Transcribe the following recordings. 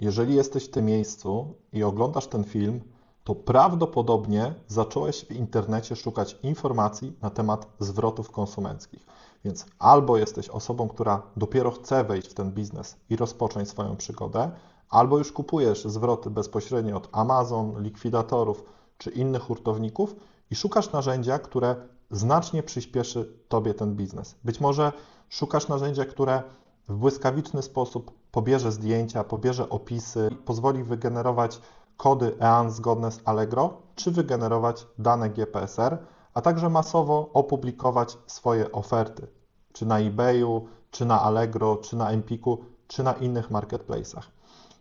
Jeżeli jesteś w tym miejscu i oglądasz ten film, to prawdopodobnie zacząłeś w internecie szukać informacji na temat zwrotów konsumenckich. Więc albo jesteś osobą, która dopiero chce wejść w ten biznes i rozpocząć swoją przygodę, albo już kupujesz zwroty bezpośrednio od Amazon, likwidatorów czy innych hurtowników i szukasz narzędzia, które znacznie przyspieszy Tobie ten biznes. Być może szukasz narzędzia, które w błyskawiczny sposób pobierze zdjęcia, pobierze opisy, pozwoli wygenerować kody EAN zgodne z Allegro, czy wygenerować dane GPSR, a także masowo opublikować swoje oferty, czy na eBayu, czy na Allegro, czy na Empiku, czy na innych marketplace'ach.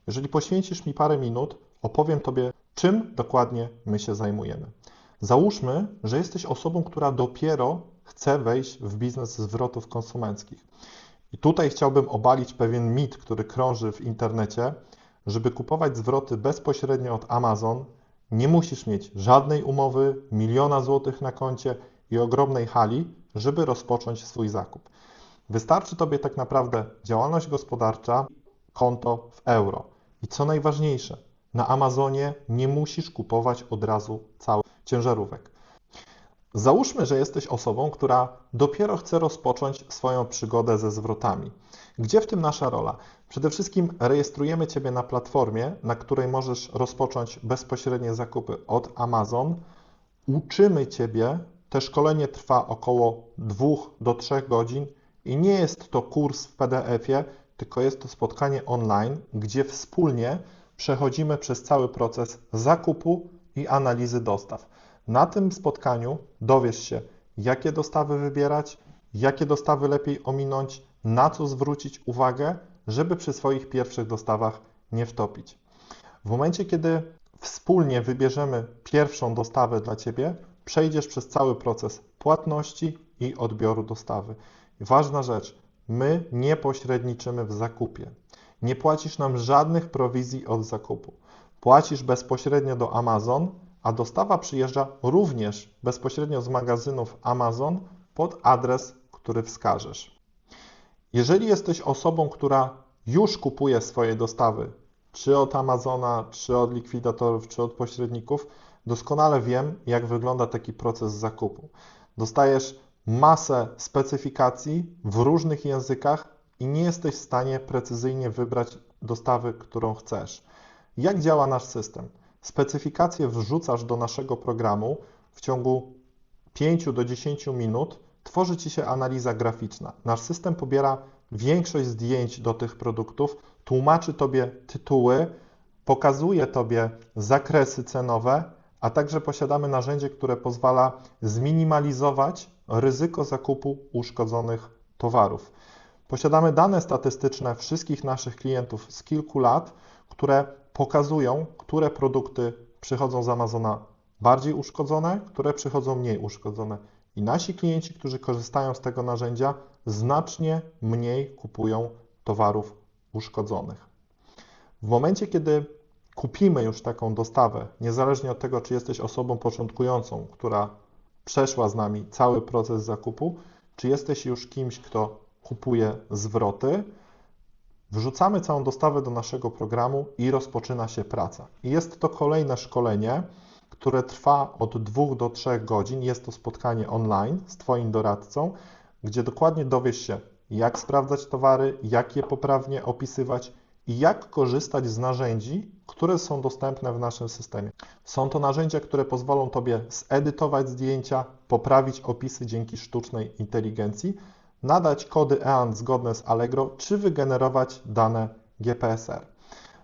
Jeżeli poświęcisz mi parę minut, opowiem Tobie, czym dokładnie my się zajmujemy. Załóżmy, że jesteś osobą, która dopiero chce wejść w biznes zwrotów konsumenckich. I tutaj chciałbym obalić pewien mit, który krąży w internecie, żeby kupować zwroty bezpośrednio od Amazon, nie musisz mieć żadnej umowy, miliona złotych na koncie i ogromnej hali, żeby rozpocząć swój zakup. Wystarczy Tobie tak naprawdę działalność gospodarcza, konto w euro. I co najważniejsze, na Amazonie nie musisz kupować od razu całych ciężarówek. Załóżmy, że jesteś osobą, która dopiero chce rozpocząć swoją przygodę ze zwrotami. Gdzie w tym nasza rola? Przede wszystkim rejestrujemy Ciebie na platformie, na której możesz rozpocząć bezpośrednie zakupy od Amazon. Uczymy Ciebie, te szkolenie trwa około 2 do 3 godzin i nie jest to kurs w PDF-ie, tylko jest to spotkanie online, gdzie wspólnie przechodzimy przez cały proces zakupu i analizy dostaw. Na tym spotkaniu dowiesz się, jakie dostawy wybierać, jakie dostawy lepiej ominąć, na co zwrócić uwagę, żeby przy swoich pierwszych dostawach nie wtopić. W momencie, kiedy wspólnie wybierzemy pierwszą dostawę dla Ciebie, przejdziesz przez cały proces płatności i odbioru dostawy. ważna rzecz, my nie pośredniczymy w zakupie. Nie płacisz nam żadnych prowizji od zakupu. Płacisz bezpośrednio do Amazon, a dostawa przyjeżdża również bezpośrednio z magazynów Amazon pod adres, który wskażesz. Jeżeli jesteś osobą, która już kupuje swoje dostawy, czy od Amazona, czy od likwidatorów, czy od pośredników, doskonale wiem, jak wygląda taki proces zakupu. Dostajesz masę specyfikacji w różnych językach i nie jesteś w stanie precyzyjnie wybrać dostawy, którą chcesz. Jak działa nasz system? Specyfikację wrzucasz do naszego programu w ciągu 5 do 10 minut tworzy Ci się analiza graficzna. Nasz system pobiera większość zdjęć do tych produktów, tłumaczy Tobie tytuły, pokazuje Tobie zakresy cenowe, a także posiadamy narzędzie, które pozwala zminimalizować ryzyko zakupu uszkodzonych towarów. Posiadamy dane statystyczne wszystkich naszych klientów z kilku lat, które pokazują, które produkty przychodzą z Amazona bardziej uszkodzone, które przychodzą mniej uszkodzone. I nasi klienci, którzy korzystają z tego narzędzia, znacznie mniej kupują towarów uszkodzonych. W momencie, kiedy kupimy już taką dostawę, niezależnie od tego, czy jesteś osobą początkującą, która przeszła z nami cały proces zakupu, czy jesteś już kimś, kto kupuje zwroty, wrzucamy całą dostawę do naszego programu i rozpoczyna się praca. Jest to kolejne szkolenie, które trwa od 2 do 3 godzin. Jest to spotkanie online z Twoim doradcą, gdzie dokładnie dowiesz się, jak sprawdzać towary, jak je poprawnie opisywać i jak korzystać z narzędzi, które są dostępne w naszym systemie. Są to narzędzia, które pozwolą Tobie zedytować zdjęcia, poprawić opisy dzięki sztucznej inteligencji, nadać kody EAN zgodne z Allegro, czy wygenerować dane GPSR.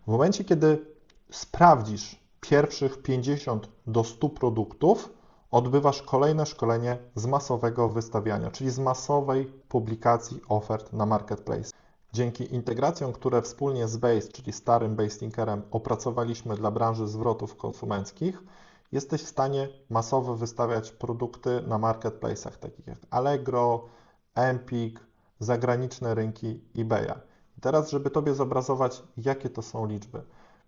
W momencie, kiedy sprawdzisz pierwszych 50 do 100 produktów, odbywasz kolejne szkolenie z masowego wystawiania, czyli z masowej publikacji ofert na marketplace. Dzięki integracjom, które wspólnie z Base, czyli starym Base Tinkerem, opracowaliśmy dla branży zwrotów konsumenckich, jesteś w stanie masowo wystawiać produkty na marketplace'ach takich jak Allegro, Empik, zagraniczne rynki eBaya. teraz, żeby Tobie zobrazować, jakie to są liczby.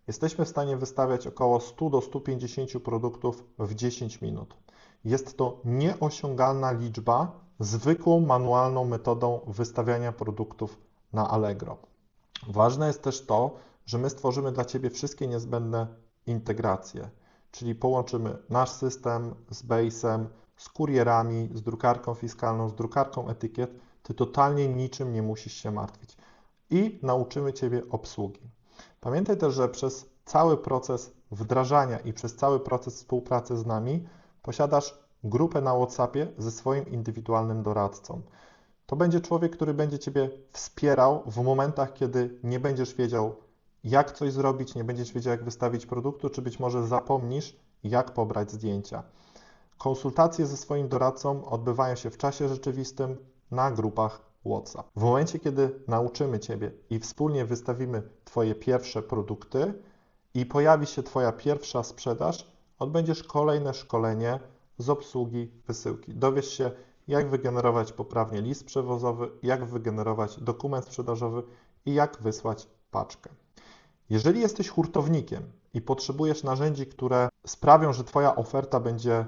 Jesteśmy w stanie wystawiać około 100 do 150 produktów w 10 minut. Jest to nieosiągalna liczba zwykłą manualną metodą wystawiania produktów na Allegro. Ważne jest też to, że my stworzymy dla Ciebie wszystkie niezbędne integracje, czyli połączymy nasz system z Base'em, z kurierami, z drukarką fiskalną, z drukarką etykiet. Ty totalnie niczym nie musisz się martwić. I nauczymy Ciebie obsługi. Pamiętaj też, że przez cały proces wdrażania i przez cały proces współpracy z nami posiadasz grupę na WhatsAppie ze swoim indywidualnym doradcą. To będzie człowiek, który będzie Ciebie wspierał w momentach, kiedy nie będziesz wiedział, jak coś zrobić, nie będziesz wiedział, jak wystawić produktu, czy być może zapomnisz, jak pobrać zdjęcia. Konsultacje ze swoim doradcą odbywają się w czasie rzeczywistym na grupach WhatsApp. W momencie, kiedy nauczymy Ciebie i wspólnie wystawimy Twoje pierwsze produkty i pojawi się Twoja pierwsza sprzedaż, odbędziesz kolejne szkolenie z obsługi wysyłki. Dowiesz się, jak wygenerować poprawnie list przewozowy, jak wygenerować dokument sprzedażowy i jak wysłać paczkę. Jeżeli jesteś hurtownikiem i potrzebujesz narzędzi, które sprawią, że Twoja oferta będzie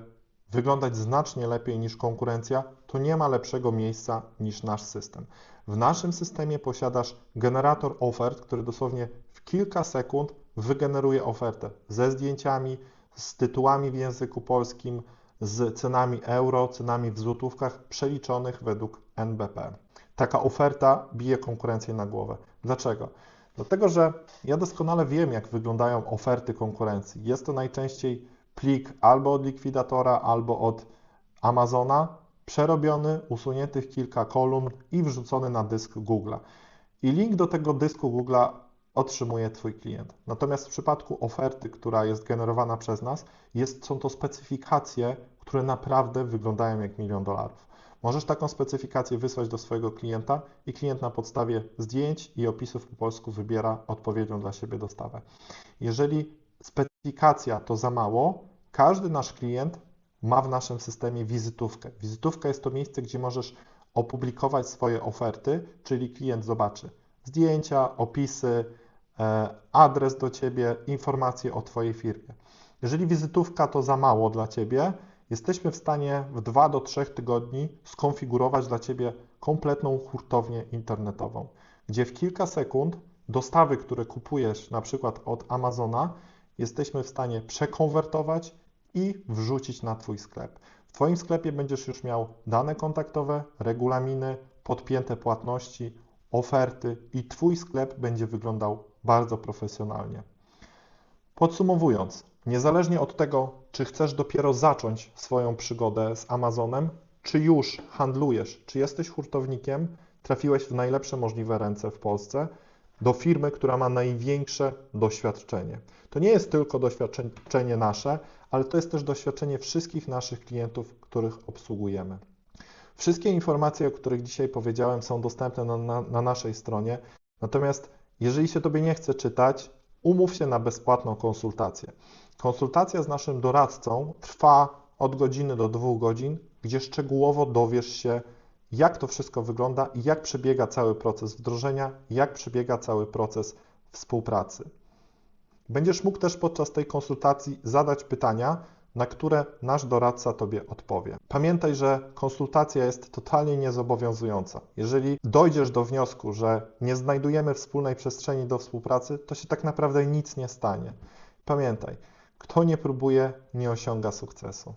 wyglądać znacznie lepiej niż konkurencja, to nie ma lepszego miejsca niż nasz system. W naszym systemie posiadasz generator ofert, który dosłownie w kilka sekund wygeneruje ofertę ze zdjęciami, z tytułami w języku polskim, z cenami euro, cenami w złotówkach przeliczonych według NBP. Taka oferta bije konkurencję na głowę. Dlaczego? Dlatego, że ja doskonale wiem, jak wyglądają oferty konkurencji. Jest to najczęściej plik albo od likwidatora, albo od Amazona, przerobiony, usunięty w kilka kolumn i wrzucony na dysk Google'a. I link do tego dysku Google'a otrzymuje Twój klient. Natomiast w przypadku oferty, która jest generowana przez nas, jest, są to specyfikacje, które naprawdę wyglądają jak milion dolarów. Możesz taką specyfikację wysłać do swojego klienta i klient na podstawie zdjęć i opisów po polsku wybiera odpowiednią dla siebie dostawę. Jeżeli specyfikacja to za mało, każdy nasz klient ma w naszym systemie wizytówkę. Wizytówka jest to miejsce, gdzie możesz opublikować swoje oferty, czyli klient zobaczy zdjęcia, opisy, e, adres do Ciebie, informacje o Twojej firmie. Jeżeli wizytówka to za mało dla Ciebie, jesteśmy w stanie w 2 do 3 tygodni skonfigurować dla Ciebie kompletną hurtownię internetową, gdzie w kilka sekund dostawy, które kupujesz na przykład od Amazona, jesteśmy w stanie przekonwertować i wrzucić na Twój sklep. W Twoim sklepie będziesz już miał dane kontaktowe, regulaminy, podpięte płatności, oferty i Twój sklep będzie wyglądał bardzo profesjonalnie. Podsumowując, niezależnie od tego, czy chcesz dopiero zacząć swoją przygodę z Amazonem, czy już handlujesz, czy jesteś hurtownikiem, trafiłeś w najlepsze możliwe ręce w Polsce do firmy, która ma największe doświadczenie. To nie jest tylko doświadczenie nasze, ale to jest też doświadczenie wszystkich naszych klientów, których obsługujemy. Wszystkie informacje, o których dzisiaj powiedziałem, są dostępne na, na, na naszej stronie. Natomiast jeżeli się Tobie nie chce czytać, umów się na bezpłatną konsultację. Konsultacja z naszym doradcą trwa od godziny do dwóch godzin, gdzie szczegółowo dowiesz się, jak to wszystko wygląda i jak przebiega cały proces wdrożenia, jak przebiega cały proces współpracy. Będziesz mógł też podczas tej konsultacji zadać pytania, na które nasz doradca Tobie odpowie. Pamiętaj, że konsultacja jest totalnie niezobowiązująca. Jeżeli dojdziesz do wniosku, że nie znajdujemy wspólnej przestrzeni do współpracy, to się tak naprawdę nic nie stanie. Pamiętaj, kto nie próbuje, nie osiąga sukcesu.